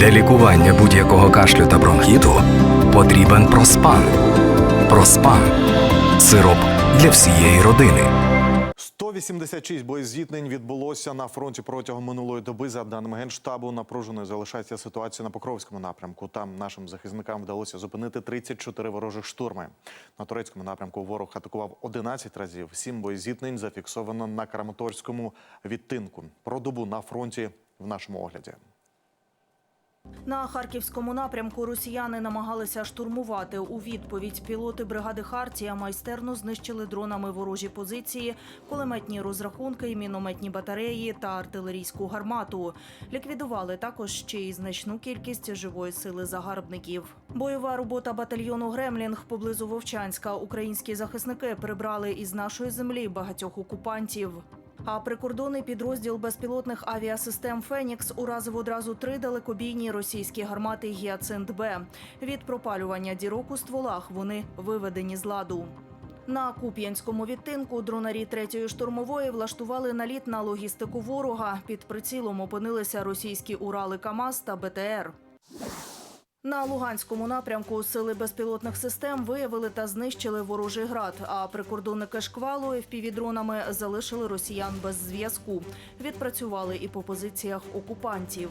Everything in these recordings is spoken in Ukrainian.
Для лікування будь-якого кашлю та бронхіту потрібен проспан. Проспан сироп для всієї родини. 186 боєзіткнень відбулося на фронті протягом минулої доби. За даними генштабу, напруженою залишається ситуація на Покровському напрямку. Там нашим захисникам вдалося зупинити 34 ворожих штурми. На турецькому напрямку ворог атакував 11 разів. Сім боєзіткнень зафіксовано на Краматорському відтинку. Про добу на фронті в нашому огляді. На харківському напрямку росіяни намагалися штурмувати. У відповідь пілоти бригади Хартія майстерно знищили дронами ворожі позиції, кулеметні розрахунки, мінометні батареї та артилерійську гармату. Ліквідували також ще й значну кількість живої сили загарбників. Бойова робота батальйону Гремлінг поблизу Вовчанська. Українські захисники прибрали із нашої землі багатьох окупантів. А прикордонний підрозділ безпілотних авіасистем Фенікс уразив одразу три далекобійні російські гармати Гіацинт Б. Від пропалювання дірок у стволах вони виведені з ладу. На Куп'янському відтинку дронарі третьої штурмової влаштували наліт на логістику ворога. Під прицілом опинилися російські Урали КАМАЗ та БТР. На Луганському напрямку сили безпілотних систем виявили та знищили ворожий град. А прикордонники шквалу FPV-дронами залишили росіян без зв'язку. Відпрацювали і по позиціях окупантів.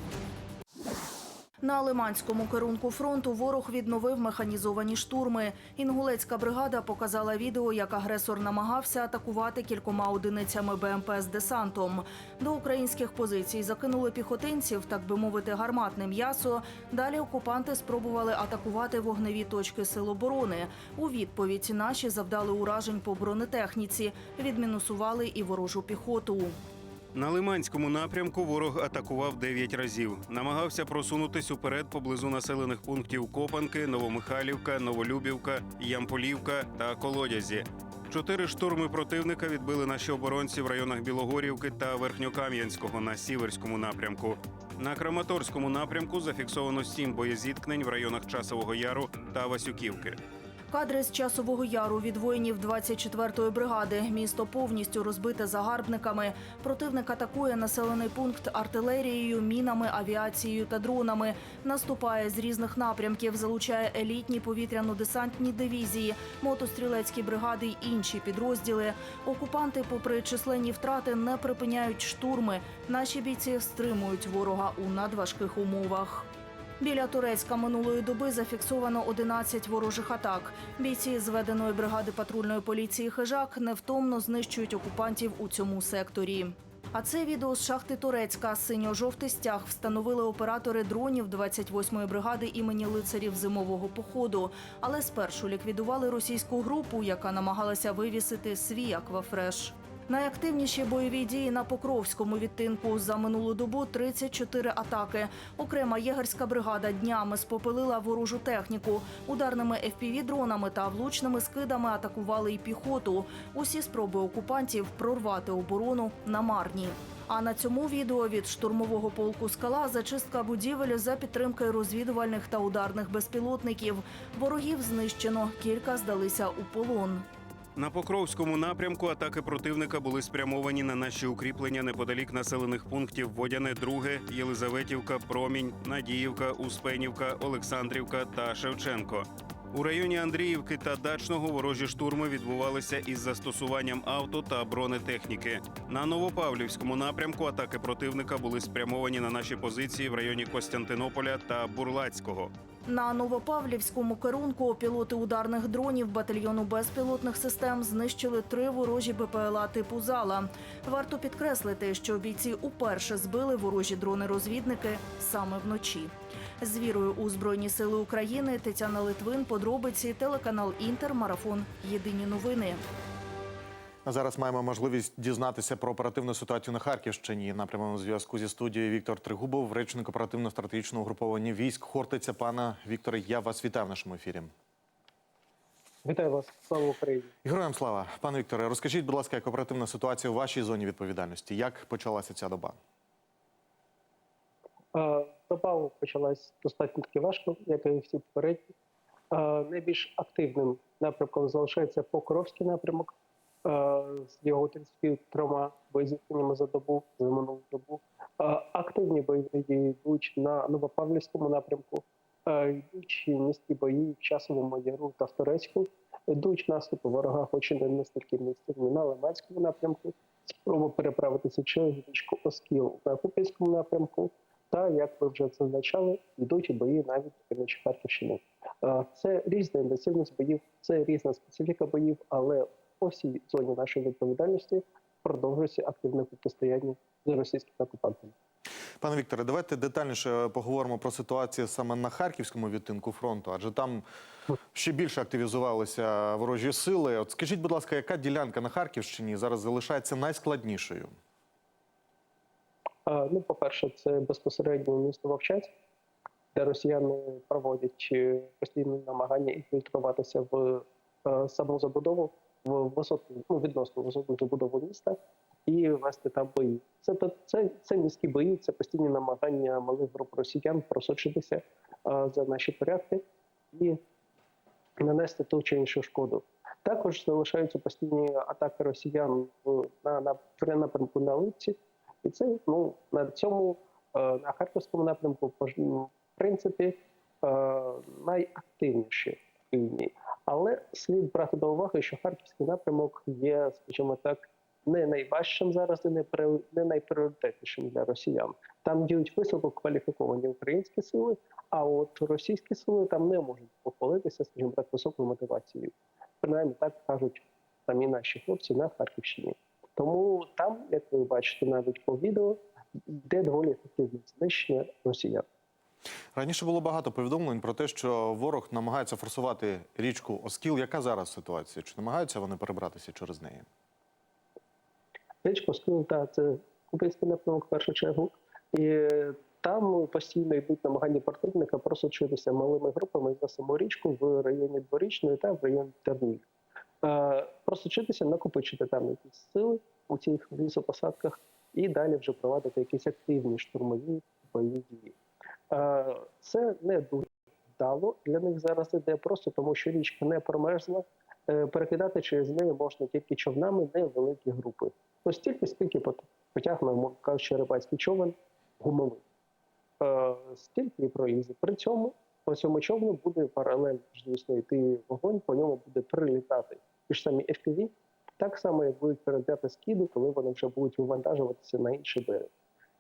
На Лиманському керунку фронту ворог відновив механізовані штурми. Інгулецька бригада показала відео, як агресор намагався атакувати кількома одиницями БМП з десантом. До українських позицій закинули піхотинців, так би мовити, гарматне м'ясо. Далі окупанти спробували атакувати вогневі точки сил оборони. У відповідь наші завдали уражень по бронетехніці, відмінусували і ворожу піхоту. На Лиманському напрямку ворог атакував 9 разів. Намагався просунутись уперед поблизу населених пунктів Копанки, Новомихайлівка, Новолюбівка, Ямполівка та Колодязі. Чотири штурми противника відбили наші оборонці в районах Білогорівки та Верхньокам'янського на Сіверському напрямку. На Краматорському напрямку зафіксовано сім боєзіткнень в районах Часового Яру та Васюківки. Кадри з часового яру від воїнів 24-ї бригади. Місто повністю розбите загарбниками. Противник атакує населений пункт артилерією, мінами, авіацією та дронами. Наступає з різних напрямків, залучає елітні повітряно-десантні дивізії, мотострілецькі бригади й інші підрозділи. Окупанти, попри численні втрати, не припиняють штурми. Наші бійці стримують ворога у надважких умовах. Біля Турецька минулої доби зафіксовано 11 ворожих атак. Бійці зведеної бригади патрульної поліції Хижак невтомно знищують окупантів у цьому секторі. А це відео з шахти Турецька. Синьо-жовтий стяг встановили оператори дронів 28-ї бригади імені лицарів зимового походу. Але спершу ліквідували російську групу, яка намагалася вивісити свій аквафреш. Найактивніші бойові дії на Покровському відтинку за минулу добу 34 атаки. Окрема єгерська бригада днями спопилила ворожу техніку. Ударними FPV-дронами та влучними скидами атакували і піхоту. Усі спроби окупантів прорвати оборону намарні. А на цьому відео від штурмового полку скала зачистка будівель за підтримки розвідувальних та ударних безпілотників. Ворогів знищено, кілька здалися у полон. На Покровському напрямку атаки противника були спрямовані на наші укріплення неподалік населених пунктів Водяне, Друге, Єлизаветівка, Промінь, Надіївка, Успенівка, Олександрівка та Шевченко. У районі Андріївки та Дачного ворожі штурми відбувалися із застосуванням авто та бронетехніки. На Новопавлівському напрямку атаки противника були спрямовані на наші позиції в районі Костянтинополя та Бурлацького. На Новопавлівському керунку пілоти ударних дронів батальйону безпілотних систем знищили три ворожі БПЛА типу зала. Варто підкреслити, що бійці уперше збили ворожі дрони-розвідники саме вночі. З вірою у Збройні Сили України Тетяна Литвин, подробиці, телеканал Інтер, марафон. Єдині новини. Зараз маємо можливість дізнатися про оперативну ситуацію на Харківщині. На прямому зв'язку зі студією Віктор Тригубов, речник оперативно-стратегічного угруповання військ Хортиця. Пана Вікторе, я вас вітаю в нашому ефірі. Вітаю вас, слава Україні. Героям слава, пане Вікторе, розкажіть, будь ласка, як оперативна ситуація у вашій зоні відповідальності? Як почалася ця доба? Е, Доба почалась достатньо таки важко, як і всі попередні. Е, Найбільш активним напрямком залишається Покровський напрямок. Е, з його 33 боєзіткненнями за добу, за минулу добу. Е, Активні бойові дії йдуть на Новопавлівському напрямку, йдуть міські бої в Часовому Яру та в Турецьку, йдуть наступи ворога, хоч і не настільки інтенсивні, на Лиманському напрямку, спроба переправитися через річку Оскіл на Куп'янському напрямку. Та як ви вже зазначали, йдуть бої навіть на Харківщини. Е, Це різна інтенсивність боїв, це різна специфіка боїв, але по всій зоні нашої відповідальності продовжується активне протистояння з російськими окупантами. Пане Вікторе, давайте детальніше поговоримо про ситуацію саме на харківському відтинку фронту, адже там ще більше активізувалися ворожі сили. От скажіть, будь ласка, яка ділянка на Харківщині зараз залишається найскладнішою? Ну, по-перше, це безпосередньо місто Вовчанськ, де росіяни проводять е, постійні намагання інфільтруватися в е, саму забудову, в висотну, ну, відносно висотну забудову міста і вести там бої. Це, це, це, міські бої, це постійні намагання малих груп росіян просочитися е, за наші порядки і нанести ту чи іншу шкоду. Також залишаються постійні атаки росіян в, на, на, при напрямку на Липці. І це ну на цьому е, на харківському напрямку в принципі е, найактивніші лінії. Але слід брати до уваги, що харківський напрямок є, скажімо так, не найважчим зараз і не найпріоритетнішим для росіян. Там діють високо кваліфіковані українські сили, а от російські сили там не можуть похвалитися, скажімо так, високою мотивацією. Принаймні так кажуть самі наші хлопці на Харківщині. Тому там, як ви бачите, навіть по відео, йде доволі ефективне знищення росіян. Раніше було багато повідомлень про те, що ворог намагається форсувати річку Оскіл. Яка зараз ситуація? Чи намагаються вони перебратися через неї? Річко Скіл, та це купинський напрямок в першу чергу. І там постійно йдуть намагання противника просочитися малими групами за саму річку в районі Дворічної та в районі Тернів. Е, просочитися, накопичити там якісь сили у цих лісопосадках і далі вже проводити якісь активні штурмові бойові дії. Е, це не дуже вдало для них зараз іде, просто тому що річка не промерзла. Е, Перекидати через неї можна тільки човнами невеликі групи. Ну, стільки, скільки пот- потягне, кажучи, рибацький човен гумовий. Стільки і проїзди. При цьому по цьому човну буде паралельно, звісно, йти вогонь, по ньому буде прилітати ті ж самі FPV, так само, як будуть передати скиди, коли вони вже будуть вивантажуватися на інший берег.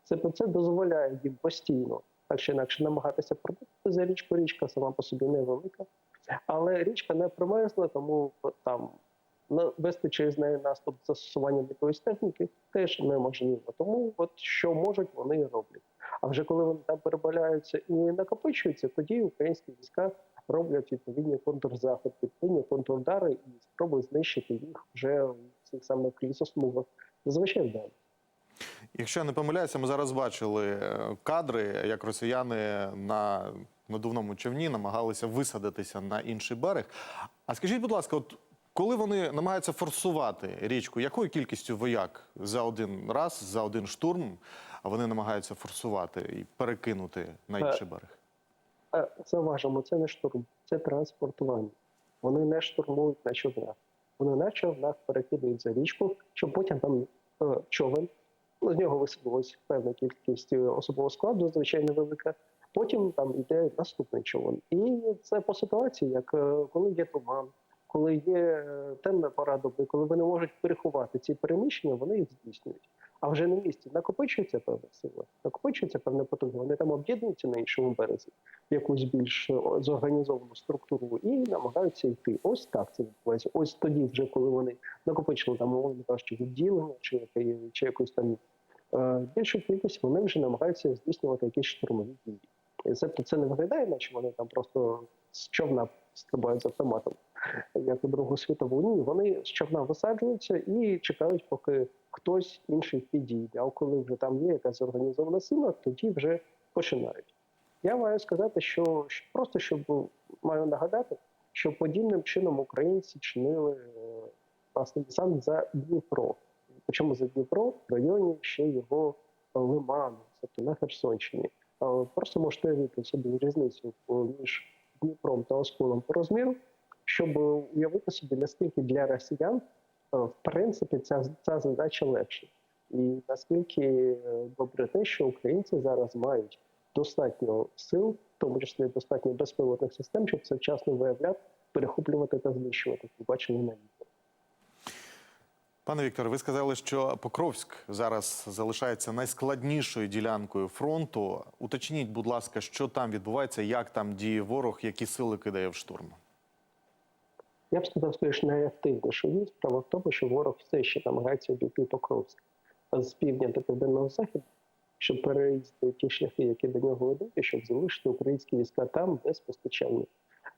Це, це дозволяє їм постійно, так чи інакше, намагатися пробити за річку. Річка сама по собі невелика, але річка не промерзла, тому там неї наступ з застосуванням якоїсь техніки теж неможливо. Тому от що можуть, вони і роблять. А вже коли вони там перебаляються і накопичуються, тоді українські війська роблять відповідні контрзаходи, відповідні контрудари і спробують знищити їх вже в цих самих лісосмугах. Зазвичай вдалі. Якщо я не помиляюся, ми зараз бачили е, кадри, як росіяни на надувному човні намагалися висадитися на інший берег. А скажіть, будь ласка, от коли вони намагаються форсувати річку, якою кількістю вояк за один раз, за один штурм вони намагаються форсувати і перекинути на інший берег? Е, Зауважимо, це не штурм, це транспортування. Вони не штурмують на човнах. Вони на човнах перекидають за річку, щоб потім там е, човен, ну, з нього висадилась певна кількість е, особового складу, звичайно велика. Потім там йде наступний човен. І це по ситуації, як е, коли є туман, коли є е, темна пора доби, коли вони можуть переховати ці переміщення, вони їх здійснюють. А вже на місці накопичується певна сила, накопичується певна потуга. Вони там об'єднуються на іншому березі якусь більш е, зорганізовану структуру і намагаються йти. Ось так це відбувається. Ось тоді, вже коли вони накопичили там, умовно кажучи, відділення чи, чи якусь там е, більшу кількість, вони вже намагаються здійснювати якісь штурмові дії. Це, це не виглядає, наче вони там просто з човна стрибають з автоматом, як у Другу світову. Ні, вони з човна висаджуються і чекають, поки хтось інший підійде. А коли вже там є якась організована сила, тоді вже починають. Я маю сказати, що просто щоб маю нагадати, що подібним чином українці чинили е, власне десант за Дніпро. Причому за Дніпро в районі ще його лиману, тобто на Херсонщині. Е, Просто можете уявити собі різницю е, між Дніпром та Осколом по розміру, щоб уявити собі, наскільки для росіян е, в принципі ця, ця задача легша. І наскільки е, добре те, що українці зараз мають достатньо сил, в тому числі достатньо безпілотних систем, щоб це вчасно виявляти, перехоплювати та знищувати. як ви Бачили на відео. Пане Вікторе, ви сказали, що Покровськ зараз залишається найскладнішою ділянкою фронту. Уточніть, будь ласка, що там відбувається, як там діє ворог, які сили кидає в штурм. Я б сказав, скоріш найактивнішою. Справа в тому, що ворог все ще намагається обійти Покровськ з півдня до південного заходу, щоб переїздити ті шляхи, які до нього ведуть, щоб залишити українські війська там без постачання.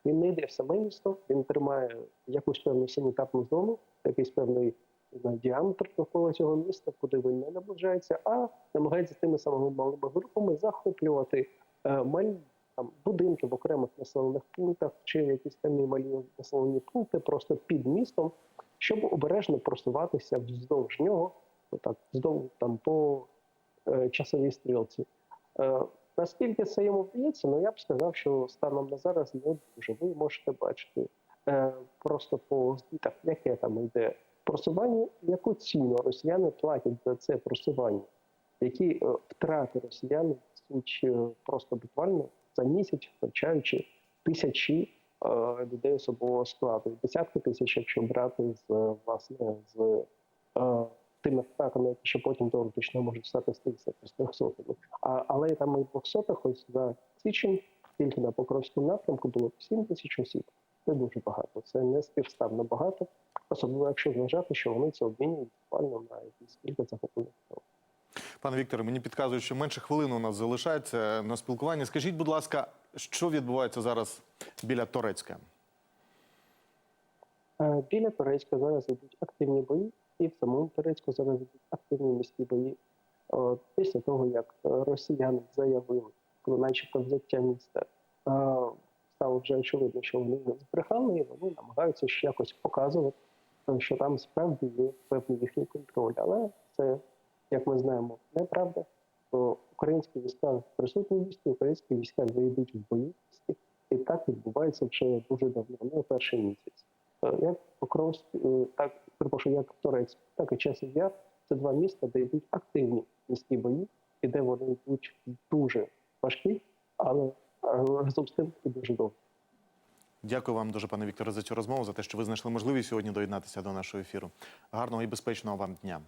Він не йде в саме місто, він тримає якусь певну санітарну зону, якийсь певний знаю, діаметр довкола цього міста, куди він не наближається, а намагається тими самими малими групами захоплювати е, малі там будинки в окремих населених пунктах чи якісь певні малі населені пункти просто під містом, щоб обережно просуватися вздовж нього, так вздовж там по е, часовій стрілці. Е, наскільки це йому вдається, ну я б сказав, що станом на зараз не дуже. Ви можете бачити е, просто по звітах, яке там йде просування, яку ціну росіяни платять за це просування, які е, втрати росіяни несуть е, просто буквально за місяць, втрачаючи тисячі е, людей особового складу, десятки тисяч, якщо брати з власне з тими втратами, які ще потім теоретично можуть стати з трьохсотими. А але там і двохсотих ось за січень тільки на Покровському напрямку було 7 тисяч осіб. Це дуже багато. Це не співставно багато, особливо якщо вважати, що вони це обмінюють буквально на якісь кілька захоплених. сел. Пане Вікторе, мені підказують, що менше хвилини у нас залишається на спілкування. Скажіть, будь ласка, що відбувається зараз біля Торецька? Е, Біля Турецька зараз йдуть активні бої, і в самому Турецьку зараз йдуть активні міські бої. Після того, як е, росіяни заявили про начебто взяття міста, е, вже очевидно, що вони не збрехали, і вони намагаються ще якось показувати, що там справді є певний їхній контроль. Але це, як ми знаємо, неправда. То українські війська присутні місті, українські війська вже йдуть в бої і так відбувається вже дуже давно, не перший місяць. Е, Як Покровськ, е, так перепрошую, як Торецьк, так і Часів це два міста, де йдуть активні міські бої, і де вони йдуть дуже важкі, але е, разом з тим і дуже довго. Дякую вам дуже, пане Вікторе, за цю розмову, за те, що ви знайшли можливість сьогодні доєднатися до нашого ефіру. Гарного і безпечного вам дня.